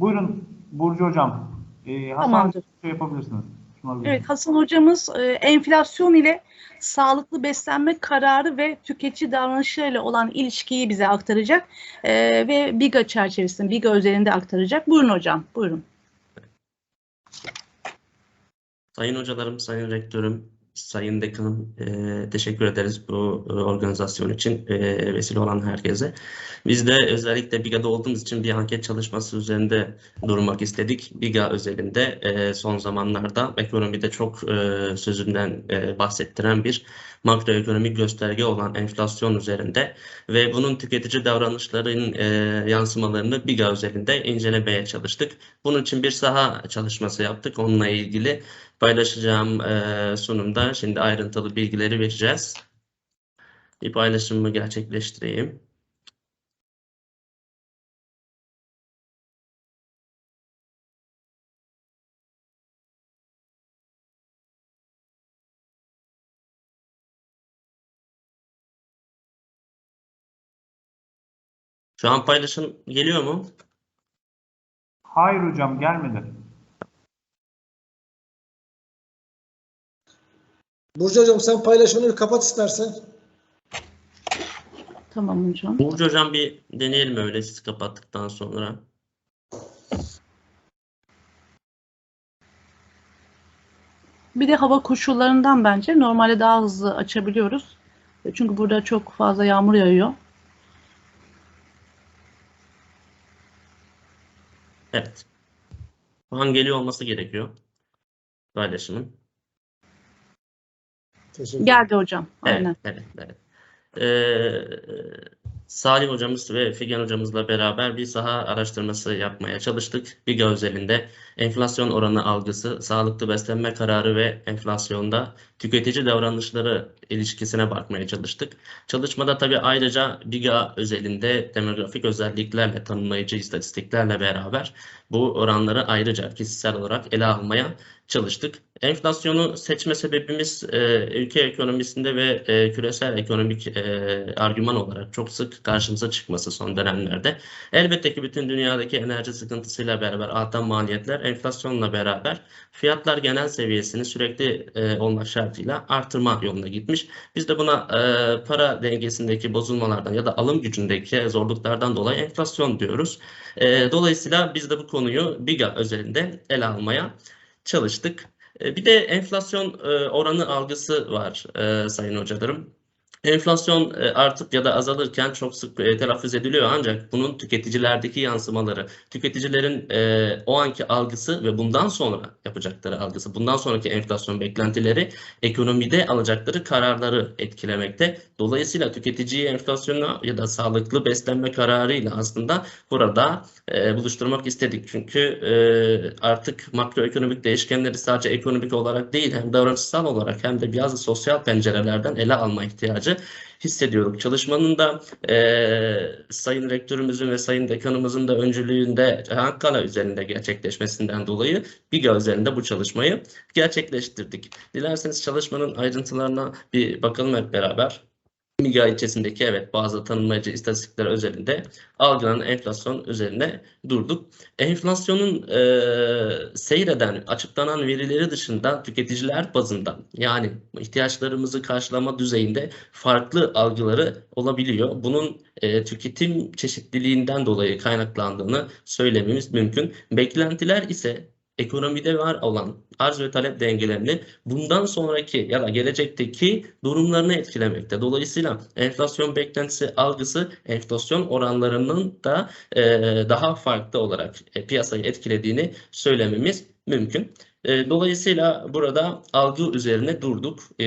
Buyurun Burcu Hocam. Ee, Hasan Tamamdır. şey yapabilirsiniz. Evet Hasan hocamız e, enflasyon ile sağlıklı beslenme kararı ve tüketici davranışlarıyla olan ilişkiyi bize aktaracak e, ve BİGA çerçevesinde, BİGA özelinde aktaracak. Buyurun hocam, buyurun. Sayın hocalarım, sayın rektörüm, sayın dekanım e, teşekkür ederiz bu e, organizasyon için e, vesile olan herkese. Biz de özellikle BİGA'da olduğumuz için bir anket çalışması üzerinde durmak istedik. BİGA özelinde e, son zamanlarda ekonomide çok e, sözünden e, bahsettiren bir makroekonomik gösterge olan enflasyon üzerinde ve bunun tüketici davranışların e, yansımalarını BİGA üzerinde incelemeye çalıştık. Bunun için bir saha çalışması yaptık. Onunla ilgili paylaşacağım e, sunumda şimdi ayrıntılı bilgileri vereceğiz. Bir paylaşımımı gerçekleştireyim. Şu an paylaşım geliyor mu? Hayır hocam gelmedi. Burcu Hocam sen paylaşımını kapat istersen. Tamam hocam. Burcu hocam bir deneyelim öyle siz kapattıktan sonra. Bir de hava koşullarından bence normalde daha hızlı açabiliyoruz. Çünkü burada çok fazla yağmur yağıyor. Evet. Şu an geliyor olması gerekiyor. Paylaşımın. Teşekkür Geldi hocam. Evet, Aynen. evet, evet. Ee, Salih hocamız ve Figen hocamızla beraber bir saha araştırması yapmaya çalıştık. BİGA özelinde enflasyon oranı algısı, sağlıklı beslenme kararı ve enflasyonda tüketici davranışları ilişkisine bakmaya çalıştık. Çalışmada tabii ayrıca BİGA özelinde demografik özelliklerle, tanımlayıcı istatistiklerle beraber bu oranları ayrıca kişisel olarak ele almaya çalıştık. Enflasyonu seçme sebebimiz e, ülke ekonomisinde ve e, küresel ekonomik e, argüman olarak çok sık karşımıza çıkması son dönemlerde. Elbette ki bütün dünyadaki enerji sıkıntısıyla beraber artan maliyetler enflasyonla beraber fiyatlar genel seviyesini sürekli e, olmak şartıyla artırma yoluna gitmiş. Biz de buna e, para dengesindeki bozulmalardan ya da alım gücündeki zorluklardan dolayı enflasyon diyoruz. E, dolayısıyla biz de bu konuyu BİGA özelinde ele almaya çalıştık. E, Bir de enflasyon e, oranı algısı var e, sayın hocalarım. Enflasyon e, artıp ya da azalırken çok sık e, telaffuz ediliyor ancak bunun tüketicilerdeki yansımaları, tüketicilerin e, o anki algısı ve bundan sonra yapacakları algısı, bundan sonraki enflasyon beklentileri ekonomide alacakları kararları etkilemekte. Dolayısıyla tüketiciyi enflasyona ya da sağlıklı beslenme kararıyla aslında burada buluşturmak istedik. Çünkü artık makroekonomik değişkenleri sadece ekonomik olarak değil hem davranışsal olarak hem de bazı sosyal pencerelerden ele alma ihtiyacı hissediyorduk. Çalışmanın da e, Sayın Rektörümüzün ve Sayın Dekanımızın da öncülüğünde Ankara üzerinde gerçekleşmesinden dolayı BİGA üzerinde bu çalışmayı gerçekleştirdik. Dilerseniz çalışmanın ayrıntılarına bir bakalım hep beraber. MİGA ilçesindeki evet bazı tanımlayıcı istatistikler özelinde algılanan enflasyon üzerine durduk. Enflasyonun e, seyreden, açıklanan verileri dışında tüketiciler bazında yani ihtiyaçlarımızı karşılama düzeyinde farklı algıları olabiliyor. Bunun e, tüketim çeşitliliğinden dolayı kaynaklandığını söylememiz mümkün. Beklentiler ise ekonomide var olan arz ve talep dengelerini bundan sonraki ya da gelecekteki durumlarını etkilemekte. Dolayısıyla enflasyon beklentisi algısı enflasyon oranlarının da e, daha farklı olarak e, piyasayı etkilediğini söylememiz mümkün. E, dolayısıyla burada algı üzerine durduk. E,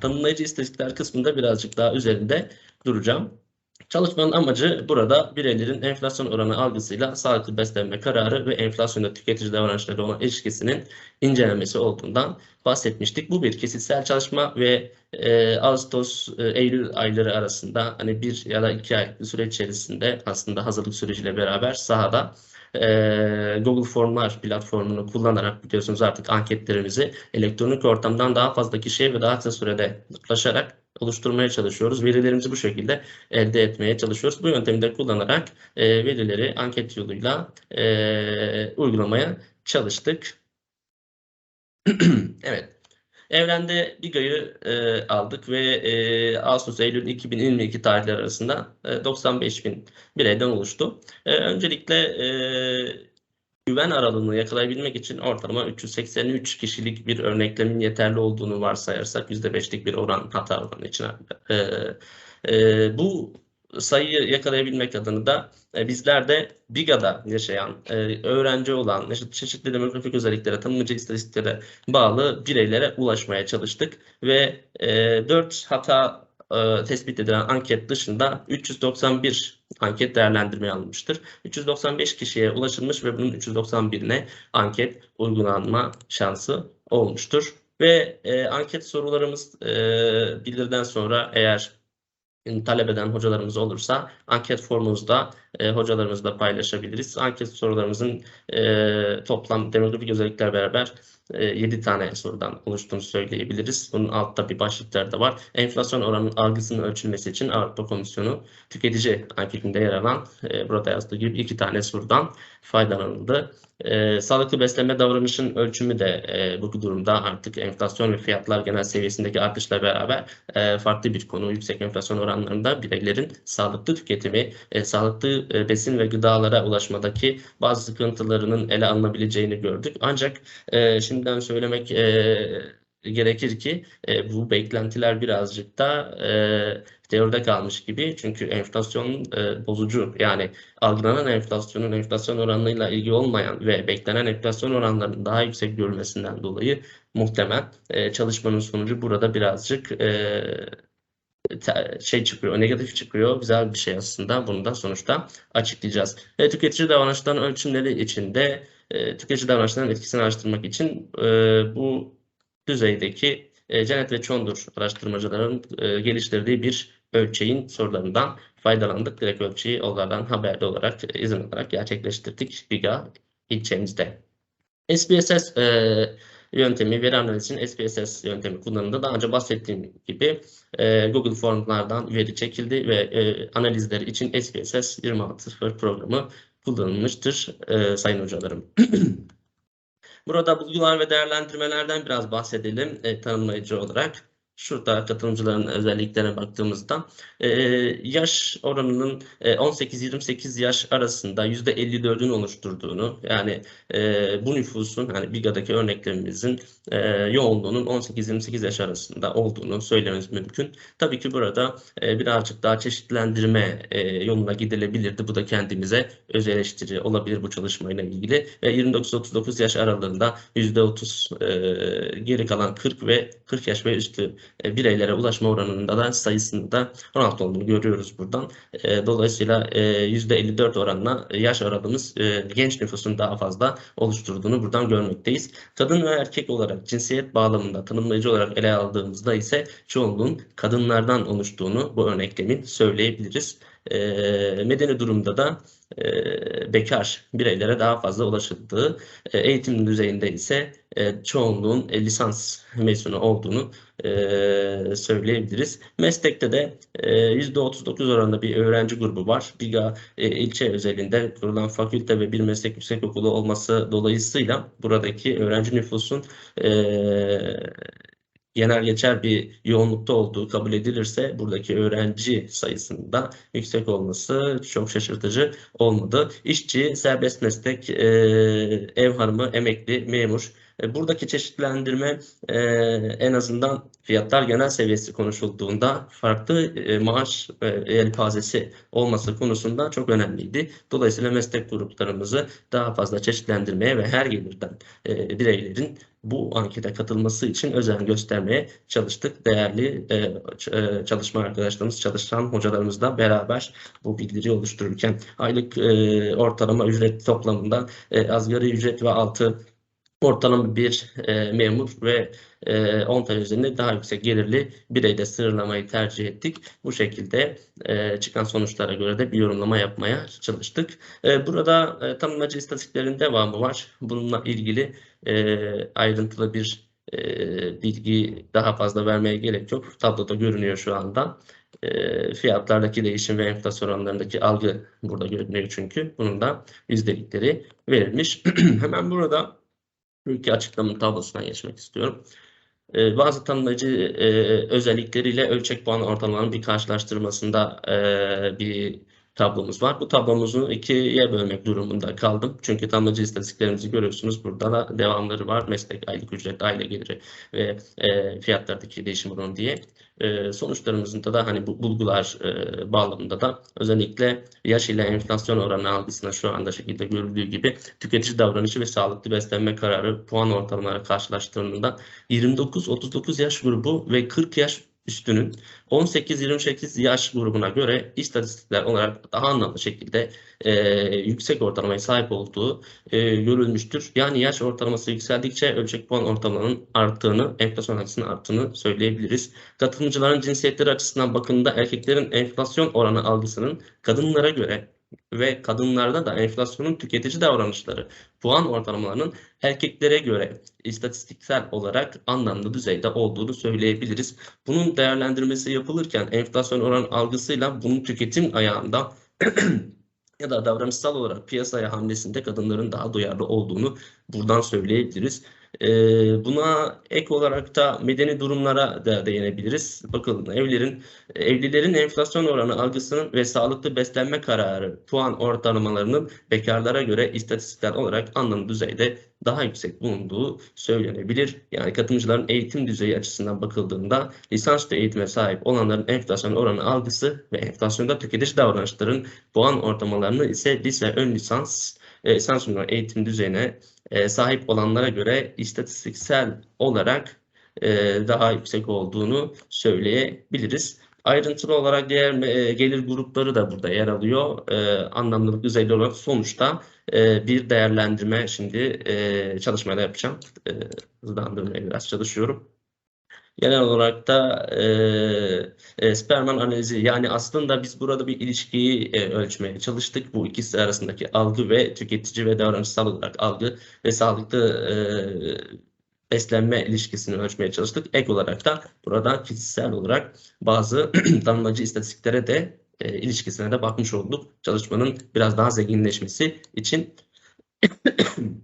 tanımlayıcı istatistikler kısmında birazcık daha üzerinde duracağım. Çalışmanın amacı burada bireylerin enflasyon oranı algısıyla sağlıklı beslenme kararı ve enflasyonda tüketici davranışları olan ilişkisinin incelenmesi olduğundan bahsetmiştik. Bu bir kesitsel çalışma ve e, Ağustos, e, Eylül ayları arasında hani bir ya da iki aylık bir süreç içerisinde aslında hazırlık süreciyle beraber sahada e, Google Formlar platformunu kullanarak biliyorsunuz artık anketlerimizi elektronik ortamdan daha fazla kişiye ve daha kısa sürede ulaşarak oluşturmaya çalışıyoruz. Verilerimizi bu şekilde elde etmeye çalışıyoruz. Bu yöntemi de kullanarak e, verileri anket yoluyla e, uygulamaya çalıştık. Evet. Evrende Biga'yı e, aldık ve e, Ağustos-Eylül 2022 tarihleri arasında e, 95 bin bireyden oluştu. E, öncelikle e, güven aralığını yakalayabilmek için ortalama 383 kişilik bir örneklemin yeterli olduğunu varsayarsak %5'lik bir oran hata oranı için e, e, bu sayıyı yakalayabilmek adına da e, bizler de Biga'da yaşayan, e, öğrenci olan, çeşitli demografik özelliklere, tanımlayıcı istatistiklere bağlı bireylere ulaşmaya çalıştık ve e, 4 hata e, tespit edilen anket dışında 391 anket değerlendirmeye alınmıştır. 395 kişiye ulaşılmış ve bunun 391'ine anket uygulanma şansı olmuştur. Ve e, anket sorularımız e, bildirden sonra eğer talep eden hocalarımız olursa anket formumuzda e, hocalarımızla paylaşabiliriz. Anket sorularımızın e, toplam demografik özellikler beraber e, 7 tane sorudan oluştuğunu söyleyebiliriz. Bunun altta bir başlıklar da var. Enflasyon oranının algısının ölçülmesi için Avrupa Komisyonu tüketici anketinde yer alan e, burada yazdığı gibi iki tane sorudan faydalanıldı. E, sağlıklı beslenme davranışın ölçümü de e, bu durumda artık enflasyon ve fiyatlar genel seviyesindeki artışla beraber e, farklı bir konu. Yüksek enflasyon oranlarında bireylerin sağlıklı tüketimi, e, sağlıklı e, besin ve gıdalara ulaşmadaki bazı sıkıntılarının ele alınabileceğini gördük. Ancak e, şimdiden söylemek e, gerekir ki e, bu beklentiler birazcık da e, teoride kalmış gibi. Çünkü enflasyon e, bozucu yani algılanan enflasyonun enflasyon oranıyla ilgili olmayan ve beklenen enflasyon oranlarının daha yüksek görülmesinden dolayı muhtemel e, çalışmanın sonucu burada birazcık e, şey çıkıyor, negatif çıkıyor. Güzel bir şey aslında. Bunu da sonuçta açıklayacağız. Ve tüketici davranışların ölçümleri için de e, tüketici davranışlarının etkisini araştırmak için e, bu düzeydeki e, Cennet ve Çondur araştırmacıların e, geliştirdiği bir ölçeğin sorularından faydalandık. Direkt ölçeği onlardan haberli olarak, e, izin alarak gerçekleştirdik Biga ilçemizde. SPSS e, yöntemi, veri analizinin SPSS yöntemi kullanıldı. Daha önce bahsettiğim gibi e, Google formlardan veri çekildi ve e, analizleri için SPSS 26.0 programı kullanılmıştır e, sayın hocalarım. Burada bulgular ve değerlendirmelerden biraz bahsedelim e, tanımlayıcı olarak. Şurada katılımcıların özelliklerine baktığımızda e, yaş oranının e, 18-28 yaş arasında %54'ün oluşturduğunu yani e, bu nüfusun hani Biga'daki örneklerimizin e, yoğunluğunun 18-28 yaş arasında olduğunu söylememiz mümkün. Tabii ki burada e, birazcık daha çeşitlendirme e, yoluna gidilebilirdi. Bu da kendimize öz eleştiri olabilir bu çalışmayla ilgili. Ve 29-39 yaş aralığında %30 e, geri kalan 40 ve 40 yaş ve üstü e, bireylere ulaşma oranında da sayısında 16 olduğunu görüyoruz buradan. E, dolayısıyla e, %54 oranla yaş aralığımız e, genç nüfusun daha fazla oluşturduğunu buradan görmekteyiz. Kadın ve erkek olarak cinsiyet bağlamında tanımlayıcı olarak ele aldığımızda ise çoğunluğun kadınlardan oluştuğunu bu örneklemin söyleyebiliriz. Medeni durumda da bekar bireylere daha fazla ulaşıldığı, eğitim düzeyinde ise e, çoğunluğun e, lisans mezunu olduğunu e, söyleyebiliriz. Meslekte de e, %39 oranında bir öğrenci grubu var. Biga e, ilçe özelinde kurulan fakülte ve bir meslek yüksekokulu olması dolayısıyla buradaki öğrenci nüfusun e, genel geçer bir yoğunlukta olduğu kabul edilirse buradaki öğrenci sayısında yüksek olması çok şaşırtıcı olmadı. İşçi, serbest meslek, e, ev hanımı, emekli, memur. E, buradaki çeşitlendirme e, en azından fiyatlar genel seviyesi konuşulduğunda farklı e, maaş e, yelpazesi olması konusunda çok önemliydi. Dolayısıyla meslek gruplarımızı daha fazla çeşitlendirmeye ve her gelirden bireylerin bu ankete katılması için özen göstermeye çalıştık. Değerli çalışma arkadaşlarımız, çalışan hocalarımızla beraber bu bildiriyi oluştururken aylık ortalama ücret toplamında e, asgari ücret ve altı ortalama bir e, memur ve e, 10 tane üzerinde daha yüksek gelirli bireyle sınırlamayı tercih ettik. Bu şekilde e, çıkan sonuçlara göre de bir yorumlama yapmaya çalıştık. E, burada e, tanımlayıcı istatistiklerin devamı var. Bununla ilgili e, ayrıntılı bir e, bilgi daha fazla vermeye gerek yok. Tabloda görünüyor şu anda. E, fiyatlardaki değişim ve enflasyon oranlarındaki algı burada görünüyor çünkü. Bunun da yüzdelikleri verilmiş. Hemen burada ülke açıklama tablosuna geçmek istiyorum. Ee, bazı tanımlayıcı e, özellikleriyle ölçek puan ortalamalarının bir karşılaştırmasında e, bir tablomuz var. Bu tablomuzu ikiye bölmek durumunda kaldım. Çünkü tanımlayıcı istatistiklerimizi görüyorsunuz. Burada da devamları var. Meslek, aylık ücret, aile geliri ve e, fiyatlardaki değişim oranı diye. E, sonuçlarımızda da hani bu bulgular e, bağlamında da özellikle yaş ile enflasyon oranı algısına şu anda şekilde görüldüğü gibi tüketici davranışı ve sağlıklı beslenme kararı puan ortalamaları karşılaştırıldığında 29-39 yaş grubu ve 40 yaş üstünün 18-28 yaş grubuna göre istatistikler olarak daha anlamlı şekilde e, yüksek ortalamaya sahip olduğu e, görülmüştür. Yani yaş ortalaması yükseldikçe ölçek puan ortalamanın arttığını, enflasyon açısının arttığını söyleyebiliriz. Katılımcıların cinsiyetleri açısından bakımında erkeklerin enflasyon oranı algısının kadınlara göre ve kadınlarda da enflasyonun tüketici davranışları puan ortalamalarının erkeklere göre istatistiksel olarak anlamlı düzeyde olduğunu söyleyebiliriz. Bunun değerlendirmesi yapılırken enflasyon oran algısıyla bunun tüketim ayağında ya da davranışsal olarak piyasaya hamlesinde kadınların daha duyarlı olduğunu buradan söyleyebiliriz. Ee, buna ek olarak da medeni durumlara da değinebiliriz. Bakın evlerin, evlilerin enflasyon oranı algısının ve sağlıklı beslenme kararı puan ortalamalarının bekarlara göre istatistiksel olarak anlamlı düzeyde daha yüksek bulunduğu söylenebilir. Yani katılımcıların eğitim düzeyi açısından bakıldığında lisansüstü eğitime sahip olanların enflasyon oranı algısı ve enflasyonda tüketici davranışların puan ortalamalarını ise lise ön lisans e, lisans eğitim düzeyine e, sahip olanlara göre istatistiksel olarak e, daha yüksek olduğunu söyleyebiliriz. Ayrıntılı olarak diğer e, gelir grupları da burada yer alıyor. E, anlamlılık düzeyli olarak sonuçta e, bir değerlendirme şimdi e, çalışmada yapacağım. E, hızlandırmaya biraz çalışıyorum. Genel olarak da e, e, Sperman analizi yani aslında biz burada bir ilişkiyi e, ölçmeye çalıştık. Bu ikisi arasındaki algı ve tüketici ve davranışsal olarak algı ve sağlıklı e, beslenme ilişkisini ölçmeye çalıştık. Ek olarak da burada kişisel olarak bazı tanımlayıcı istatistiklere de e, ilişkisine de bakmış olduk. Çalışmanın biraz daha zenginleşmesi için.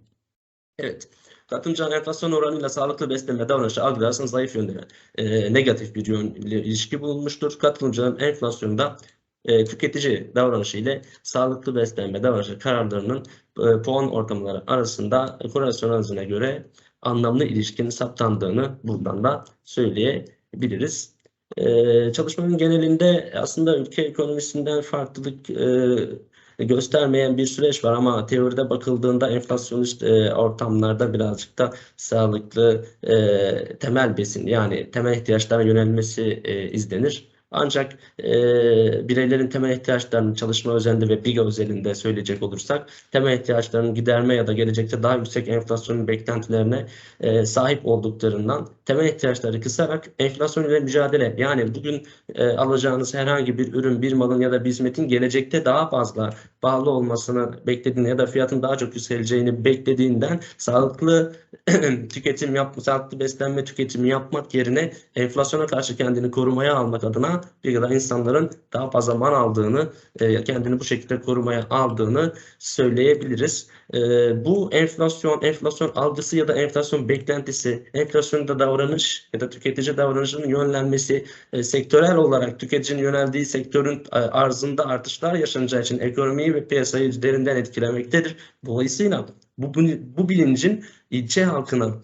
Evet. Katılımcıların enflasyon oranıyla sağlıklı beslenme davranışı algı arasında zayıf yönde e, negatif bir yön ile ilişki bulunmuştur. Katılımcıların enflasyonda e, tüketici davranışı ile sağlıklı beslenme davranışı kararlarının e, puan ortalamaları arasında korelasyon analizine göre anlamlı ilişkinin saptandığını buradan da söyleyebiliriz. E, çalışmanın genelinde aslında ülke ekonomisinden farklılık e, göstermeyen bir süreç var ama teoride bakıldığında enflasyonist e, ortamlarda birazcık da sağlıklı e, temel besin yani temel ihtiyaçlara yönelmesi e, izlenir. Ancak e, bireylerin temel ihtiyaçlarını çalışma özelinde ve BİGA özelinde söyleyecek olursak temel ihtiyaçlarını giderme ya da gelecekte daha yüksek enflasyonun beklentilerine e, sahip olduklarından temel ihtiyaçları kısarak enflasyon ile mücadele yani bugün e, alacağınız herhangi bir ürün, bir malın ya da bir hizmetin gelecekte daha fazla pahalı olmasını beklediğini ya da fiyatın daha çok yükseleceğini beklediğinden sağlıklı tüketim yap, sağlıklı beslenme tüketimi yapmak yerine enflasyona karşı kendini korumaya almak adına bir kadar insanların daha fazla mal aldığını, e, kendini bu şekilde korumaya aldığını söyleyebiliriz. E, bu enflasyon, enflasyon algısı ya da enflasyon beklentisi, enflasyonda davranış ya da tüketici davranışının yönlenmesi, e, sektörel olarak tüketicinin yöneldiği sektörün arzında artışlar yaşanacağı için ekonomiyi ve piyasayı derinden etkilemektedir. Dolayısıyla bu, bu, bu bilincin ilçe halkına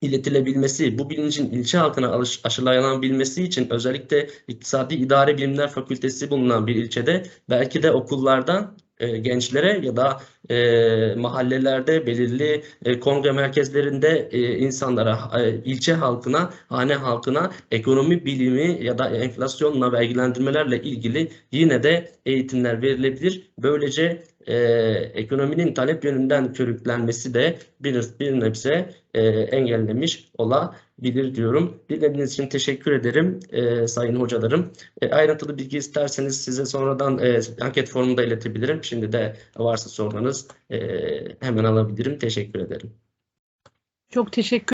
iletilebilmesi, bu bilincin ilçe halkına alış, aşılanabilmesi için özellikle İktisadi İdare Bilimler Fakültesi bulunan bir ilçede belki de okullarda e, gençlere ya da e, mahallelerde belirli e, kongre merkezlerinde e, insanlara, e, ilçe halkına, hane halkına ekonomi bilimi ya da enflasyonla vergilendirmelerle ilgili yine de eğitimler verilebilir. Böylece e, ekonominin talep yönünden körüklenmesi de bir, bir nebze e, engellemiş olabilir diyorum. Dinlediğiniz için teşekkür ederim e, sayın hocalarım. E, ayrıntılı bilgi isterseniz size sonradan e, anket formunda iletebilirim. Şimdi de varsa sorularınız e, hemen alabilirim. Teşekkür ederim. Çok teşekkür